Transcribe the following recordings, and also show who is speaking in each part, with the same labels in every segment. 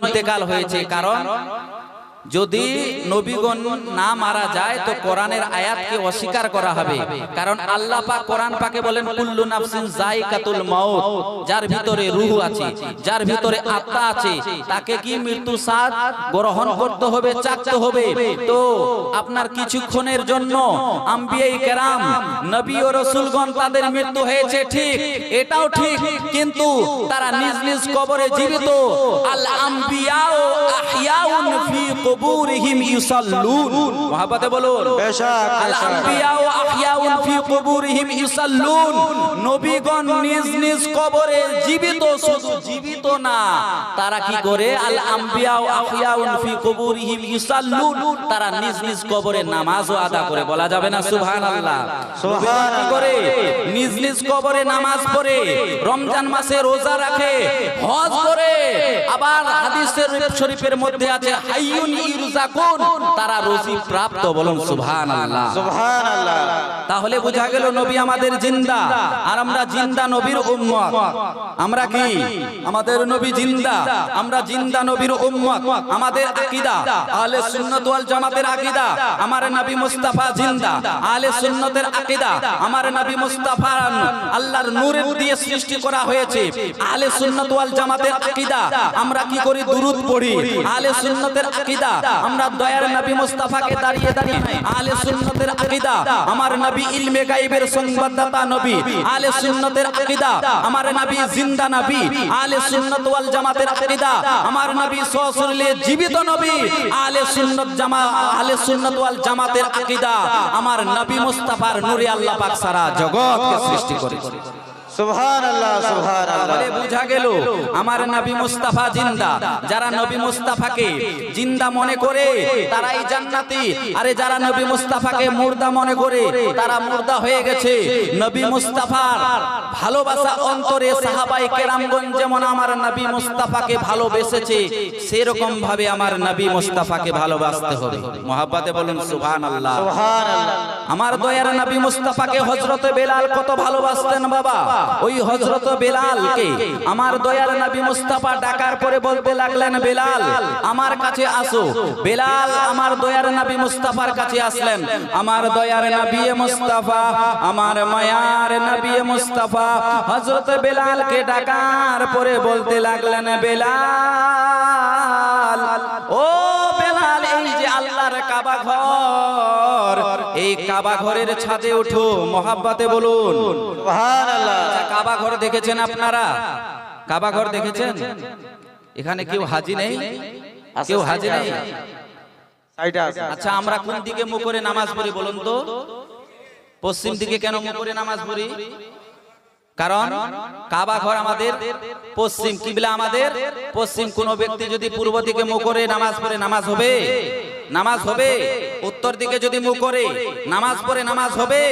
Speaker 1: ইন্তেকাল হয়েছে কারণ যদি নবীগণ না মারা যায় তো কোরআনের আয়াতকে অস্বীকার করা হবে। কারণ আল্লাহ পাক কোরআন পাকে বলেন কুল্লু নাফসিন যায়কাতুল মাউত। যার ভিতরে রূহ আছে যার ভিতরে আত্মা আছে তাকে কি মৃত্যু স্বাদ গ্রহণ করতে হবে চাকতে হবে। তো আপনার কিছুক্ষণের জন্য আম্বিয়াই কেরাম নবী ও রসুলগণ তাদের মৃত্যু হয়েছে ঠিক। এটাও ঠিক। কিন্তু তারা নিজ নিজ কবরে জীবিত। আল আম্বিয়াও আহিয়াউন ফি কুবুরিহিম ইউসাল্লুন। মহাব্বতে বলুন
Speaker 2: বেশক,
Speaker 1: আল
Speaker 2: বেশক।
Speaker 1: আম্বিয়াও আহিয়াউন ফি কুবুরিহিম ইউসাল্লুন। নবীগণ নিজ নিজ কবরে জীবিত শুধু জীবিত না তারা কি করে? আল আম্বিয়াও আহিয়াউন ফি কুবুরিহিম ইউসাল্লুন। তারা নিজ নিজ কবরে নামাজও আদা করে বলা যাবে না? সুবহানাল্লাহ।
Speaker 2: সুবহানাল্লাহ।
Speaker 1: কি করে? নিজ নিজ কবরে নামাজ পড়ে রমজান মাসে রোজা রাখে হজ করে। আবার হাদিসের শরীফের মধ্যে আছে হাইয়ুন ইরজাকুন তারা রোজি প্রাপ্ত বলুন সুবহানাল্লাহ।
Speaker 2: সুবহানাল্লাহ।
Speaker 1: তাহলে বোঝা গেল নবী আমাদের জিন্দা আর আমরা জিন্দা নবীর উম্মত। আমরা কি? আমাদের নবী জিন্দা আমরা জিন্দা নবীর উম্মত। আমাদের আকীদা আহলে সুন্নাত ওয়াল জামাতের আকীদা আমার নবী মুস্তাফা জিন্দা। আহলে সুন্নাতের আকীদা আমার নবী মুস্তাফা আল্লাহর নূরের দিয়ে সৃষ্টি করা হয়েছে। আহলে সুন্নাত ওয়াল জামাতের আকীদা আমরা কি করি? দুরূদ পড়ি। আহলে সুন্নাতের আকীদা আমরা দয়ার নবী মুস্তাফাকে দাঁড়িয়ে দাঁড়িয়ে সুন্নাতের আকীদা। আমার নবী ইলমে গায়বের সংবাদদাতা নবী। আহলে সুন্নাতের আকীদা। আমার নবী জিন্দা নবী। আহলে সুন্নাত ওয়াল জামাতের আকীদা। আমার নবী সশরীরে জীবিত নবী। আহলে সুন্নাত জামা আহলে সুন্নাত ওয়াল জামাতের আকীদা। আমার নবী মুস্তাফার নূরে আল্লাহ পাক সারা জগৎকে সৃষ্টি করেছে। বুঝা গেল আমার নবী মুস্তাফা জিন্দা যারা নবী মুস্তাফাকে জিন্দা মনে করে তারাই জান্নাতি। আরে যারা নবী মুস্তাফাকে মুর্দা মনে করে তারা মুর্দা হয়ে গেছে। নবী মুস্তাফার ভালোবাসা অন্তরে সাহাবাই কেরামগঞ্জ যেমন আমার নবী মুস্তাফাকে ভালোবেসেছে সেরকম ভাবে আমার নবী মুস্তাফাকে ভালোবাসতে হবে। মহাব্বাতে বলুন সুবহানাল্লাহ।
Speaker 2: সুবহানাল্লাহ।
Speaker 1: আমার দয়ার নবী মুস্তাফাকে হযরত বেলাল কত ভালোবাসতেন বাবা। ওই হযরত বেলালকে আমার দয়ার নবী মুস্তাফা ডাকার পরে বলতে লাগলেন বেলাল আমার কাছে আসো। বেলাল আমার দয়ার নবী মুস্তাফার কাছে আসলেন। আমার দয়ার নবী মুস্তাফা আমার মায়ার নবী মুস্তাফা হযরত বেলালকে ডাকার পরে বলতে লাগলেন বেলাল কাবা ঘর। এই কাবা ঘরের ছাদে ওঠো মহাব্বাতে বলুন। আচ্ছা, কাবা ঘর দেখেছেন আপনারা? কাবা ঘর দেখেছেন? এখানে কেউ হাজি নেই? কেউ হাজি নেই? আচ্ছা আমরা কোন দিকে মুখ করে নামাজ পড়ি বলুন তো? পশ্চিম দিকে কেন মুখ করে নামাজ পড়ি? কারণ কাবা ঘর আমাদের পশ্চিম কিবলা আমাদের। পশ্চিম কোন ব্যক্তি যদি পূর্ব দিকে মুখ করে নামাজ পড়ে নামাজ হবে। নামাজ হবে। উত্তর দিকে যদি মুখ করে নামাজ পড়ে নামাজ হবে।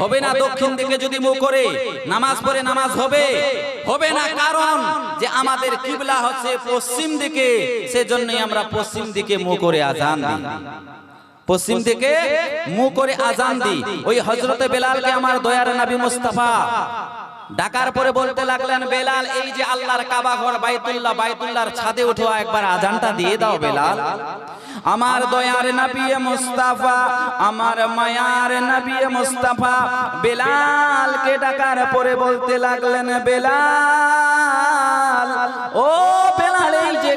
Speaker 1: হবে না দক্ষিণ দিকে যদি মুখ করে নামাজ পড়ে নামাজ হবে। হবে। না কারণ যে আমাদের কিবলা হচ্ছে পশ্চিম দিকে সেজন্যই আমরা পশ্চিম দিকে মুখ করে আজান দিই। পশ্চিম দিকে মুখ করে আজান দি ওই হজরতে বেলালকে আমার দয়ার নবী মুস্তাফা। ডাকার পরে বলতে লাগলেন, বেলাল, এই যে আল্লাহর কাবা ঘর বাইতুল্লাহ, বাইতুল্লাহর ছাদে উঠো, একবার আজানটা দিয়ে দাও, বেলাল। আমার দয়ার নবী মুস্তাফা, আমার মায়ার নবী মুস্তাফা, বেলালকে ডাকার পরে বলতে লাগলেন, বেলাল, ও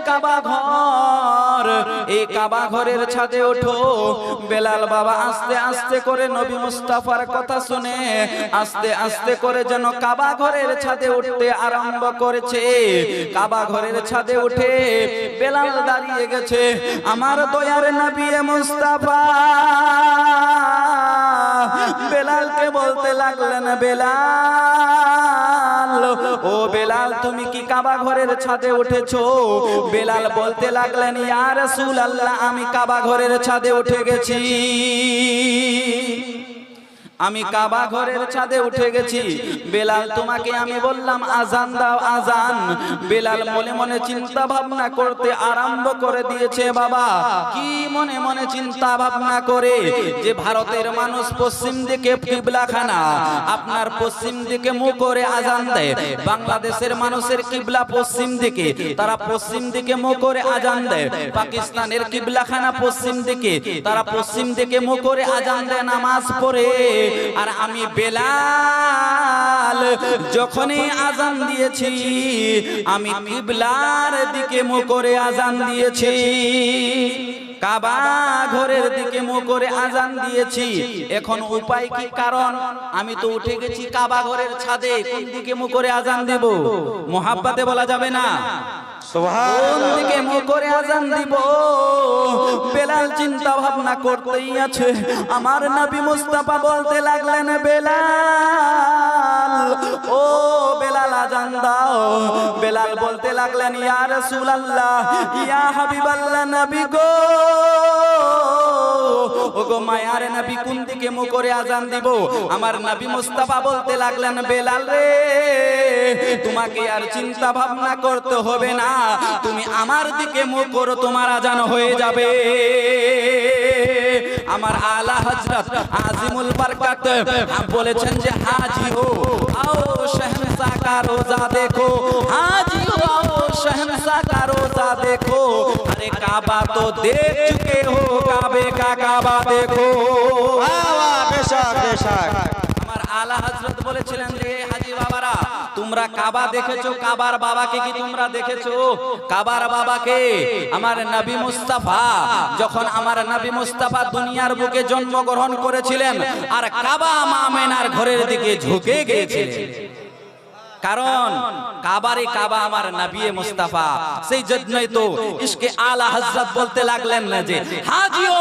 Speaker 1: কাবা ঘর। এই কাবা ঘরের ছাদে ওঠো। বেলাল বাবা আস্তে আস্তে করে নবী মুস্তাফার কথা শুনে আস্তে আস্তে করে যেন কাবা ঘরের ছাদে উঠতে আরম্ভ করেছে। কাবা ঘরের ছাদে উঠে বেলাল দাঁড়িয়ে গেছে। আমার দয়ার নবী মুস্তাফা। বেলালকে বলতে লাগলেন, বেলাল ও বেলাল, তুমি কি কাবা ঘরের ছাদে উঠেছো? বেলাল বলতে লাগলেন, ইয়া রাসূলুল্লাহ, আমি কাবা ঘরের ছাদে উঠে গেছি। আমি কাবা ঘরের ছাদে উঠে গেছি। বেলাল তোমাকে আমি বললাম, আজান দাও, আজান। বেলাল মনে মনে চিন্তা ভাবনা করতে আরম্ভ করে দিয়েছে, বাবা, কি মনে মনে চিন্তা ভাবনা করে যে ভারতের মানুষ পশ্চিম দিকে কিবলাখানা, আপনার পশ্চিম দিকে মুখ করে আজান দেয়। বাংলাদেশের মানুষের কিবলা পশ্চিম দিকে, তারা পশ্চিম দিকে মুখ করে আজান দেয়। পাকিস্তানের কিবলাখানা পশ্চিম দিকে, তারা পশ্চিম দিকে মুখ করে আজান দেয় নামাজ পড়ে। আর আমি বেলাল যখনই আজান দিয়েছি, আমি কিবলার দিকে মুখ করে আজান দিয়েছি। কাবা ঘরের দিকে মুখ করে আজান দিয়েছি। এখন উপায় কি কারণ? আমি তো উঠে গেছি কাবা ঘরের ছাদে, কোন দিকে মুখ করে আজান দেব? মোহাব্বাতে বলা যাবে না। কোন দিকে মুখ করে আজান দিব। বেলাল চিন্তা ভাবনা করতেই আছে। আমার নবী মুস্তাফা বলতে লাগলেন, বেলাল, ও বেলাল আজান দাও। বেলাল বলতে লাগলেন, ইয়া রাসূলুল্লাহ, ইয়া হাবিবাল্লাহ নবী গো। ও গো মায়ার নাবি, কোন দিকে মুখ করে আজান দিব? আমার নাবি মুস্তাফা বলতে লাগলেন, বেলাল রে, তোমাকে আর চিন্তা ভাবনা করতে হবে না। তুমি আমার দিকে মুখ করো, তোমার আজান হয়ে যাবে। আমার আলা হজরত আজিমুল বরকত বলেছেন যে হাজি হো আও শহনশা কা রোজা দেখো হাজি হো আও শহনশা কা রোজা দেখো। আরে কাবা তো দেখ চুকে হো কাবে কা কাবা দেখো।
Speaker 2: বাহ বাহ বেশাক বেশাক।
Speaker 1: আমার আলা হজরত বলেছিলেন যে হাজি বাবারা তোমরা কাবা দেখেছ? কাবার বাবাকে কি তোমরা দেখেছ? কাবার বাবাকে? আমার নবী মুস্তাফা, যখন আমার নবী মুস্তাফা দুনিয়ার বুকে জন্মগ্রহণ করেছিলেন, আর কাবা মামেনার ঘরের দিকে ঝুঁকে গিয়েছিলেন। কারণ কাবারে কাবা আমার নবী মুস্তাফা সেই জন্যই তো ইসকে আলা হযরত বলতে লাগলেন না যে হাজিও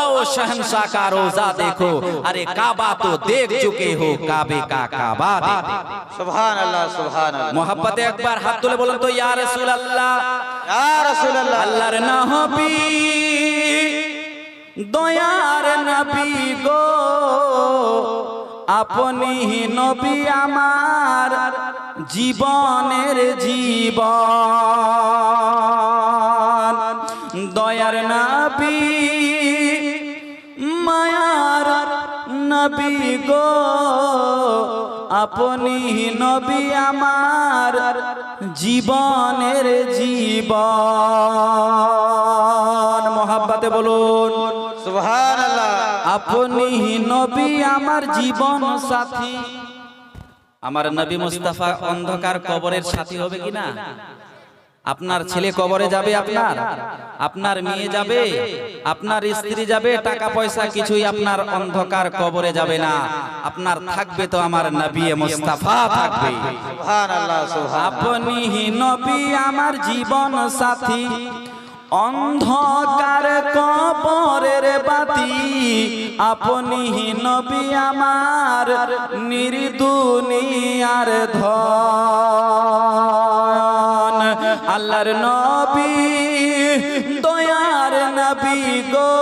Speaker 1: आओ शहंशाह का रोजा देखो अरे काबा तो देख चुके हो काबे का काबा देखो
Speaker 2: সুবহান আল্লাহ সুবহান আল্লাহ
Speaker 1: মোহাব্বতে একবার হাত তুলে বলুন তো ইয়া রাসূলুল্লাহ
Speaker 2: ইয়া রাসূলুল্লাহ
Speaker 1: আল্লাহর নবী দয়ার নবী গো আপনি নবী আমার জীবনের জীবন। দয়ার নবী মায়ার নবী গো। আপনি নবী আমার জীবনের জীবন। মহাব্বাতে বলুন আপনি নবী আমার জীবন সাথী। আমার নবী মুস্তাফা অন্ধকার কবরের সাথী হবে কিনা? আপনার ছেলে কবরে যাবে আপনার? আপনার মেয়ে যাবে? আপনার স্ত্রী যাবে? টাকা পয়সা কিছুই আপনার অন্ধকার কবরে যাবে না। আপনার থাকবে তো আমার নবী মুস্তাফা থাকবে। আপনি নবী আমার জীবন সাথী। অন্ধকার কবরের বাতি, আপনি নবী আমার নির্দুনিয়ার ধন। আল্লাহর নবী, দয়ার নবী গো।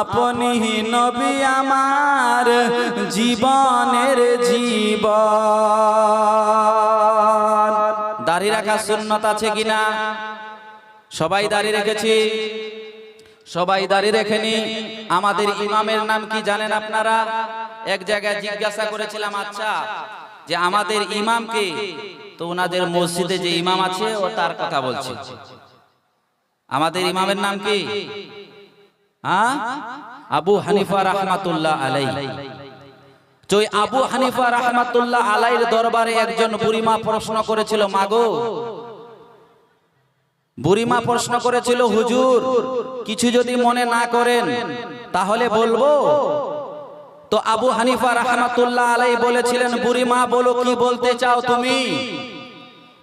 Speaker 1: আপনি নবী আমার জীবনের জীবন। দাড়ি রাখা সুন্নত আছে কিনা? সবাই দাঁড়িয়ে রেখেছি। সবাই দাড়ি রেখেনি। আমাদের ইমামের নাম কি জানেন আপনারা? এক জায়গায় জিজ্ঞাসা করেছিলাম আচ্ছা যে আমাদের ইমামকে তো ওনাদের মসজিদে যে ইমাম আছে ও তার কথা বলছে। আমাদের ইমামের নাম কি? হ্যাঁ? আবু হানিফা রহমাতুল্লাহ আলাই তো আবু হানিফা রহমাতুল্লাহ আলাইর দরবারে একজন বুড়িমা প্রশ্ন করেছিল মাগো বুড়িমা প্রশ্ন করেছিল হুজুর কিছু যদি মনে না করেন তাহলে বলব? তো আবু হানিফা রহমাতুল্লাহ আলাই বলেছিলেন বুড়িমা বলো কি বলতে চাও তুমি?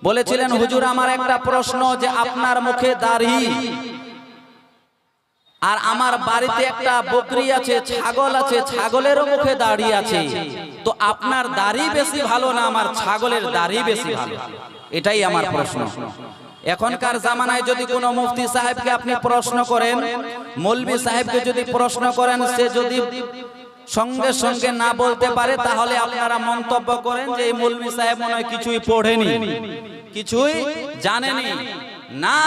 Speaker 1: বলেছিলেন হুজুর আমার একটা প্রশ্ন যে আপনার মুখে দাড়ি আর আমার বাড়িতে একটা বকরি আছে ছাগল আছে ছাগলেরও মুখে দাড়ি আছে। তো আপনার দাড়ি বেশি ভালো না আমার ছাগলের দাড়ি বেশি ভালো। এটাই আমার প্রশ্ন। এখনকার জামানায় যদি কোনো মুফতি সাহেবকে আপনি প্রশ্ন করেন মৌলবি সাহেবকে যদি প্রশ্ন করেন, সে যদি সঙ্গে সঙ্গে না বলতে পারে, তাহলে আপনারা মন্তব্য করেন যে এই সাহেব মনে হয় কিছুই পড়েনি। কিছুই জানেনি। না,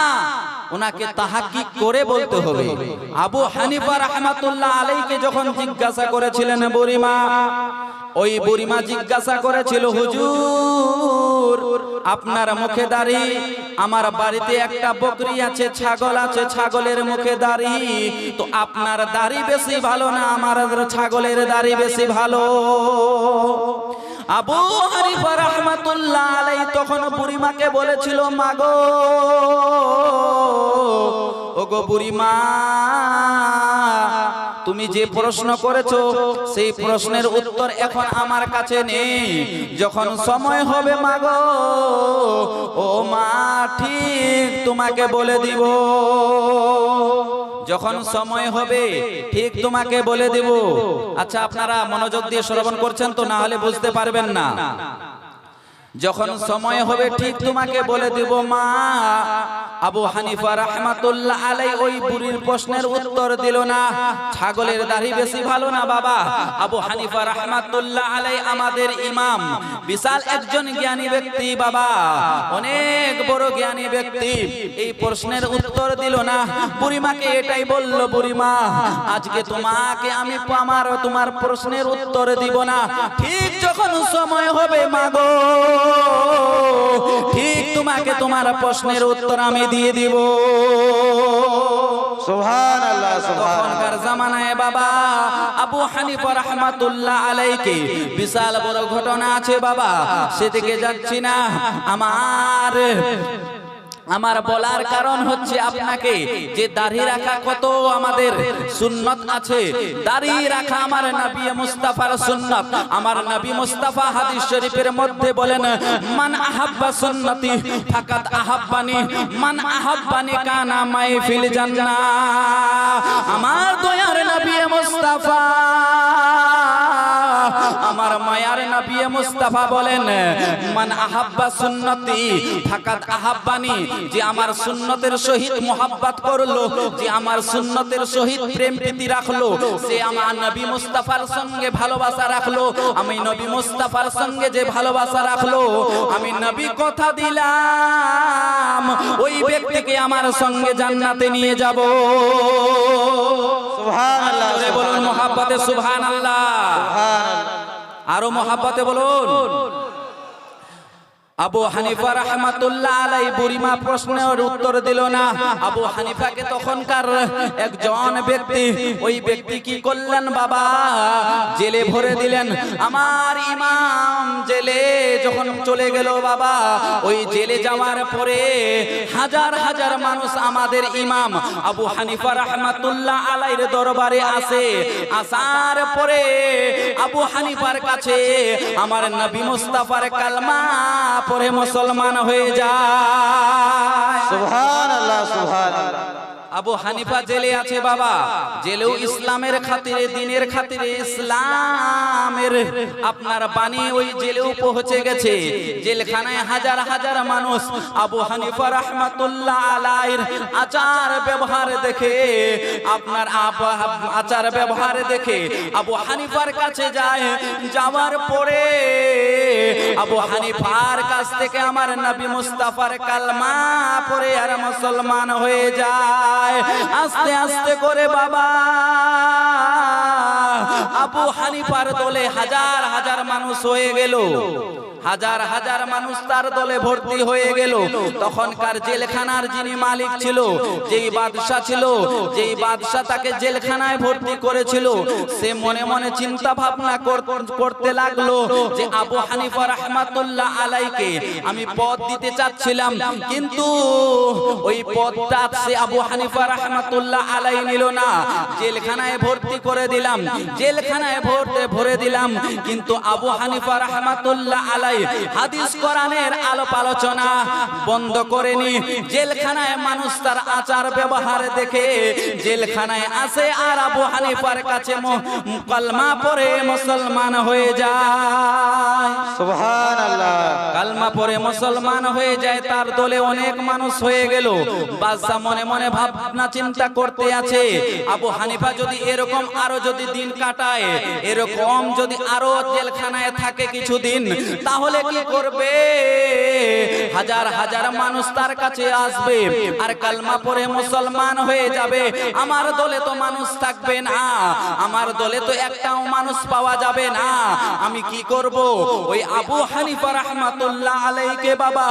Speaker 1: ওনাকে তাহাকিক করে বলতে হবে। আবু হানিফা রাহমাতুল্লাহ আলাইকে যখন জিজ্ঞাসা করেছিলেন, বুড়িমা ওই বুড়িমা জিজ্ঞাসা করেছিল, হুজুর, আপনার মুখে দাড়ি, আমার বাড়িতে একটা বকরি আছে, ছাগল আছে, ছাগলের মুখে দাড়ি, তো আপনার দাড়ি বেশি ভালো না আমার ছাগলের দাড়ি বেশি ভালো? আবু হানিফা রাহমাতুল্লাহ আলাই তখন বুড়িমাকে বলেছিল, মাগো, ওগো বুড়িমা তুমি যে প্রশ্ন করেছ, সেই প্রশ্নের উত্তর এখন আমার কাছে নেই। যখন সময় হবে মাগো, ও মা, ঠিক তোমাকে বলে দিব। যখন সময় হবে, ঠিক তোমাকে বলে দেব। আচ্ছা আপনারা মনোযোগ দিয়ে শ্রবণ করছেন তো, না হলে বুঝতে পারবেন না। যখন সময় হবে ঠিক তোমাকে বলে দেব মা আবু হানিফা রাহমাতুল্লাহ আলাই ওই বুড়ির প্রশ্নের উত্তর দিল না। ছাগলের দাড়ি বেশি ভালো না বাবা। আবু হানিফা রাহমাতুল্লাহ আলাই আমাদের ইমাম। বিশাল একজন জ্ঞানী ব্যক্তি বাবা। অনেক বড় জ্ঞানী ব্যক্তি। এই প্রশ্নের উত্তর দিল না। বুড়িমাকে এটাই বলল বুড়িমা আজকে তোমাকে আমি আমার তোমার প্রশ্নের উত্তর দিব না। ঠিক যখন সময় হবে মাগো ঠিক তোমাকে তোমার প্রশ্নের উত্তর আমি দিয়ে দিব। তখনকার জামানায় বাবা আবু হানিফা রহমাতুল্লাহ আলাইকে বিশাল বড় ঘটনা আছে বাবা সেদিকে যাচ্ছি না। আমার আমার বলার কারণ হচ্ছে আপনাকে যে দাড়ি রাখা কত আমাদের সুন্নত আছে। দাড়ি রাখা আমার নবী মুস্তাফার সুন্নত। আমার নবী মুস্তাফা হাদিস শরীফের মধ্যে বলেন, মান আহাব্বা সুন্নতি ফাকাত আহাব্বানি। মান আহাব্বানি কানা মাই ফিল জান্নাহ। আমার দয়ার নবী মুস্তাফা, আমার মায়ার নবী মুস্তাফা বলেন মান আহাব্বা সুন্নতি ফাকাত আহাব্বানি যে আমার সুন্নতের সহিত মোহাব্বত করল যে আমার সুন্নতের সহিত প্রেম প্রীতি রাখল সে আমার নবী মুস্তাফার সঙ্গে ভালোবাসা রাখল আমি নবী মুস্তাফার সঙ্গে যে ভালোবাসা রাখল আমি নবী কথা দিলাম ওই ব্যক্তিকে আমার সঙ্গে জান্নাতে নিয়ে যাব।
Speaker 2: সুবহান আল্লাহ
Speaker 1: বলুন মোহাব্বতে সুবহান আল্লাহ আরও মহাব্বতে বলুন। আবু হানিফা রহমাতুল্লাহ আলাই বুড়িমা প্রশ্নের উত্তর দিল না। আবু হানিফাকে তখনকার একজন ব্যক্তি ওই ব্যক্তি কি করলেন বাবা? জেলে ভরে দিলেন। আমার ইমাম জেলে যখন চলে গেল বাবা ওই জেলে যাওয়ার পরে হাজার হাজার মানুষ আমাদের ইমাম আবু হানিফা রহমাতুল্লাহ আলাইর দরবারে আসে। আসার পরে আবু হানিফার কাছে আমার নবী মুস্তাফার কালমা পরে মুসলমান হয়ে যায়।
Speaker 2: সুবহান আল্লাহ সুবহান আল্লাহ
Speaker 1: আবু হানিফা জেলে আছে বাবা। জেলেও ইসলামের খাতিরে, দিনের খাতিরে ইসলামের আপনার বাণী ওই জেলেও পৌঁছে গেছে। জেলখানায় হাজার হাজার মানুষ আবু হানিফা রহমাতুল্লাহ আলাইর আচার ব্যবহার দেখে, আপনার আচার ব্যবহার দেখে আবু হানিফার কাছে যায়। যাওয়ার পরে আবু হানিফার কাছ থেকে আমার নবী মুস্তাফার কালমা পরে আর মুসলমান হয়ে যায়। আস্তে আস্তে করে বাবা। আবু হানিফার দলে হাজার হাজার মানুষ হয়ে গেল। হাজার হাজার মানুষ তার দলে ভর্তি হয়ে গেল। তখনকার জেলখানার যিনি মালিক ছিল, যেই বাদশা ছিল, যেই বাদশা তাকে জেলখানায় ভর্তি করেছিল, সে মনে মনে চিন্তা ভাবনা কর- করতে লাগল যে আবু হানিফা রহমাতুল্লাহ আলাইকে আমি পদ দিতে চাচ্ছিলাম, কিন্তু ওই পদটা সে আবু হানিফা রহমাতুল্লাহ আলাই নিল না। জেলখানায় ভর্তি করে দিলাম, জেলখানায় ভর্তি ভরে দিলাম, কিন্তু আবু হানিফা রহমাতুল্লাহ আলাই বেলায় হাদিস কোরআনের আলোপ আলোচনা বন্ধ করেনি জেলখানায় মানুষ তার আচার ব্যবহার দেখে জেলখানায় আসে আর আবু হানিফার কাছে কলমা পড়ে মুসলমান হয়ে যায়।
Speaker 2: সুবহান আল্লাহ
Speaker 1: কালমা পরে মুসলমান হয়ে যায় তার দলে অনেক মানুষ হয়ে গেল। বাদশা মনে মনে ভাবনা চিন্তা করতে আছে আবু হানিফা যদি এরকম আরও যদি দিন কাটায় এরকম যদি আরও জেলখানায় থাকে কিছুদিন তাহলে কি করবে? হাজার হাজার মানুষ তার কাছে আসবে আর কালমা পরে মুসলমান হয়ে যাবে। আমার দলে তো মানুষ থাকবে না। আমার দলে তো একটাও মানুষ পাওয়া যাবে না। আমি কি করব? ওই আবু হানিফা রহমাতুল্লাহ আলাইকে বাবা,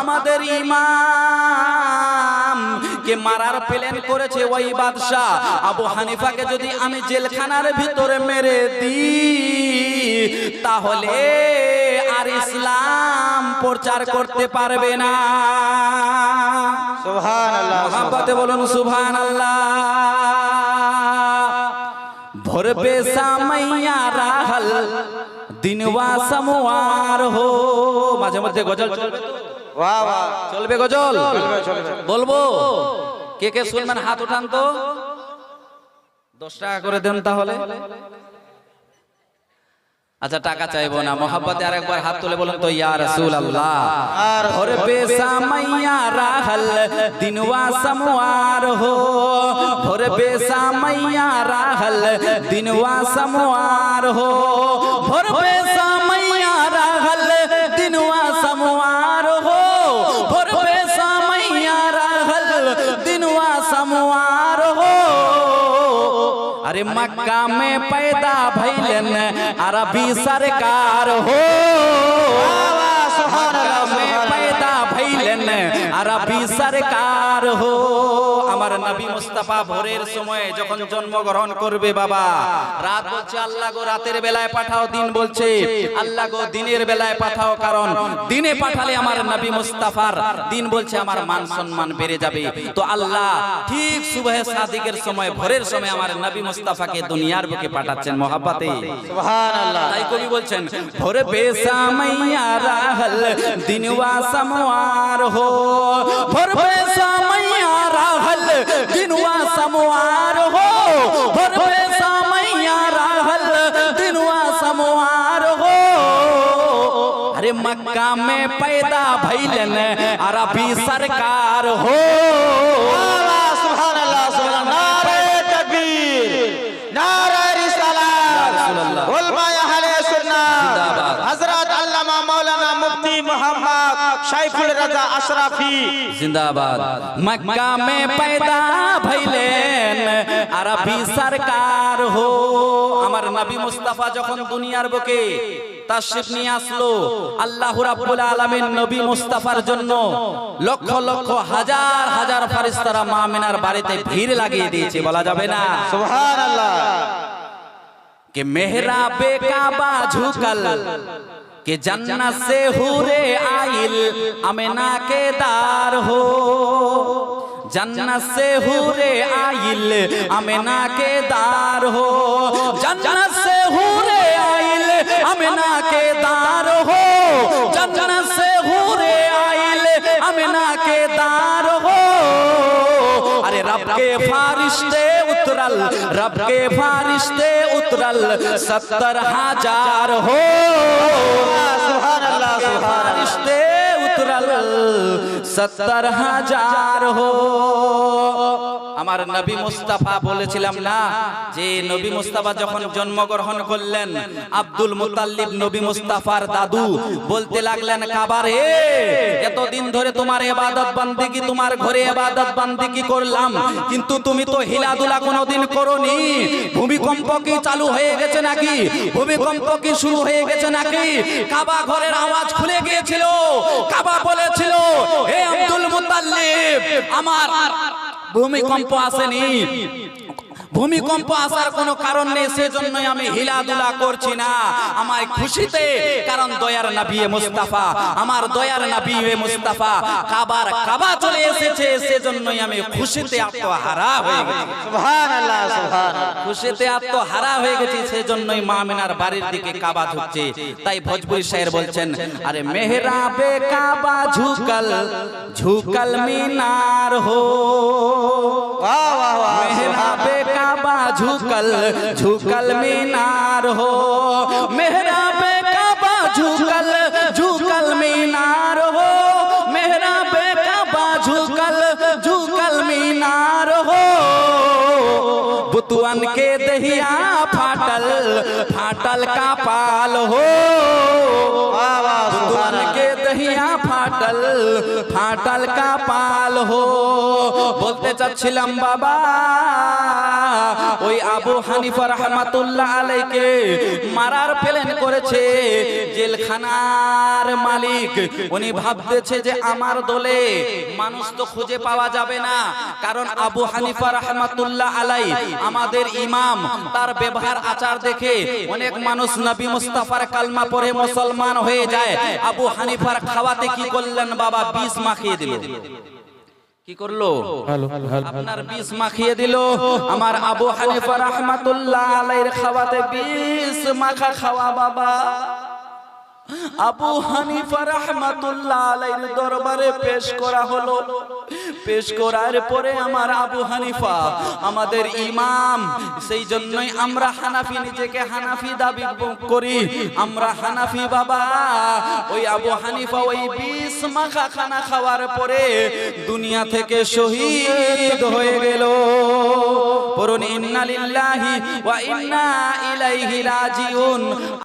Speaker 1: আমাদের ইমাম কে মারার প্ল্যান করেছে ওই বাদশাহ। আবু হানিফাকে যদি আমি জেলখানার ভিতরে মেরে দিই, তাহলে ইসলাম প্রচার করতে পারবে না।
Speaker 2: আল্লাহ
Speaker 1: বলুন সুবহান আল্লাহ ভোর পেশা মাইয়া রাহল দিনওয়া হো। মাঝে মধ্যে গজল চলবে
Speaker 2: বাহ বাহ
Speaker 1: চলবে গজল। বলব? কে কে শুনবেন? হাত উঠান তো। দশ টাকা করে দেন তাহলে। আচ্ছা টাকা চাইব না। মোহাম্মতে আরেকবার হাত তুলে বলুন তো ইয়া রাসূল আল্লাহ
Speaker 2: আর
Speaker 1: বেসামাইয়া রাহল দিনওয়া সমওয়ার হো। ভোর বেসামাইয়া রাহল দিনওয়া সমওয়ার হো। ভোর বেসা अरे मक्का में पैदा भैलन अरबी सरकार हो। में पैदा भैलन अरबी सरकार हो। আমার নবী মুস্তাফা ভোরের সময় যখন জন্মগ্রহণ করবে বাবা রাত বলছে আল্লাহ গো রাতের বেলায় পাঠাও দিন বলছে। আল্লাহ গো দিনের বেলায় পাঠাও কারণ দিনে পাঠালে আমার নবী মুস্তাফার দিন বলছে আমার মান সম্মান বেড়ে যাবে। তো আল্লাহ ঠিক সুবহে সাদিকের সময় ভোরের সময় আমার নবী মুস্তাফাকে দুনিয়ার বুকে পাঠাচ্ছেন মহাব্বাতে।
Speaker 2: সুবহান আল্লাহ
Speaker 1: তাই কবি বলছেন ভোরে বেসা মাইয়া রাহল দিনওয়া সমওয়ার হো। ভোর বেসা दिनवा समवार हो भर समैया रहल। दिनवा समवार हो। अरे मक्का में पैदा भैलन अरबी सरकार हो।
Speaker 2: মোহাম্মদ শাইখুল রাজা আশরাফি
Speaker 1: जिंदाबाद मक्का में पैदा भैलेन আরবি সরকার হো আমার নবী মুস্তাফা যখন দুনিয়ার বুকে তাশরিফ নিয়ে আসলো আল্লাহ রাব্বুল আলামিন নবী মুস্তাফার জন্য লক্ষ লক্ষ হাজার হাজার ফেরেশতারা মা মিনার বাড়িতে ভিড় লাগিয়ে দিয়েছে বলা যাবে না
Speaker 2: সুবহান আল্লাহ
Speaker 1: कि मेहरा बेकाबा झुकल कि जन्नत से हुरे आइल अमेना के दार हो। जन्नत से हुरे आइल अमेना के दार हो। जन्नत से हुरे आइल अमेना के दार हो। जन्नत से हुरे आइल अमेना के दार हो। अरे रब के फारिश्ते उतरल रब के फारिश्ते उतरल सत्तर हज़ार हो। फारिश्ते उतरल सत्तर हज़ार हो। আমার নবী মুস্তাফা বলেছিলাম না, যে নবী মুস্তাফা যখন জন্মগ্রহণ করলেন, আব্দুল মুতাল্লিব নবী মুস্তাফার দাদু বলতে লাগলেন, কাবার, এতদিন ধরে তোমার ইবাদত বান্দিগি, তোমার ঘরে ইবাদত বান্দিগি করলাম, কিন্তু তুমি তো হিলাদুলা কোনোদিন করনি। ভূমিকম্প কি চালু হয়ে গেছে নাকি? ভূমিকম্প কি শুরু হয়ে গেছে নাকি? কাবা ঘরের আওয়াজ খুলে গিয়েছিল, কাবা বলেছিল, হে আব্দুল মুতাল্লিব, আমার ভূমিকম্প আসেনি ভূমিকম্প আসার কোনো কারণ নেই সেজন্যই আমি হিলাধুলা করছি না। আমার খুশিতে কারণ দয়ার নবী মুস্তাফা আমার দয়ার নবী মুস্তাফা কাবার কাবা চলে এসেছে সেজন্যই আমি খুশিতে আত্মহারা হয়ে গেছি।
Speaker 2: সুবহানাল্লাহ সুবহানাল্লাহ।
Speaker 1: খুশিতে আত্মহারা হয়ে গেছি সেজন্যই মা মিনার বাড়ির দিকে কাবা ঝুঁকছে তাই ভোজপুরি সাহের বলছেন আরে মেহরাবে কাবা ঝুকল ঝুকল মিনার হো। বাহ বাহ झुकल झुकल मीनार हो। मेहराबे दहिया फाटल फाटल का पाल हो
Speaker 2: वाह वाह
Speaker 1: दुआर के दहिया ফাটল ফাটল কা পাল হো বলতে চাচ্ছিলাম বাবা ওই আবু হানিফা রহমাতুল্লাহ আলাইকে মারার প্ল্যান করেছে জেলখানার মালিক উনি ভাবতেছে যে আমার দলে মানুষ তো খুঁজে পাওয়া যাবে না কারণ আবু হানিফা রহমাতুল্লাহ আলাই আমাদের ইমাম তার ব্যবহার আচার দেখে অনেক মানুষ নবী মুস্তাফার কালমা পরে মুসলমান হয়ে যায়। আবু হানিফার খাওয়াতে কি করলেন বাবা? বিষ মাখিয়ে দিল। কি করল? আপনার বিষ মাখিয়ে দিল। আমার আবু হানিফা রহমাতুল্লাহ আলাইহির খাওয়াতে বিষ মাখা খাওয়া বাবা। আবু হানিফা রহমাতুল্লাহ আলাইহির দরবারে পেশ করা হলো। পেশ করার পরে আমার আবু হানিফা, আমাদের ইমাম, সেই জন্যই আমরা হানাফি নিজেকে হানাফি দাবি করি। আমরা হানাফি বাবা, ওই আবু হানিফা ওই বিষ মাখা খানা খাওয়ার পরে দুনিয়া থেকে শহীদ হয়ে গেল। পড়ুন, ইন্না লিল্লাহি ওয়া ইন্না ইলাইহি রাজিউন।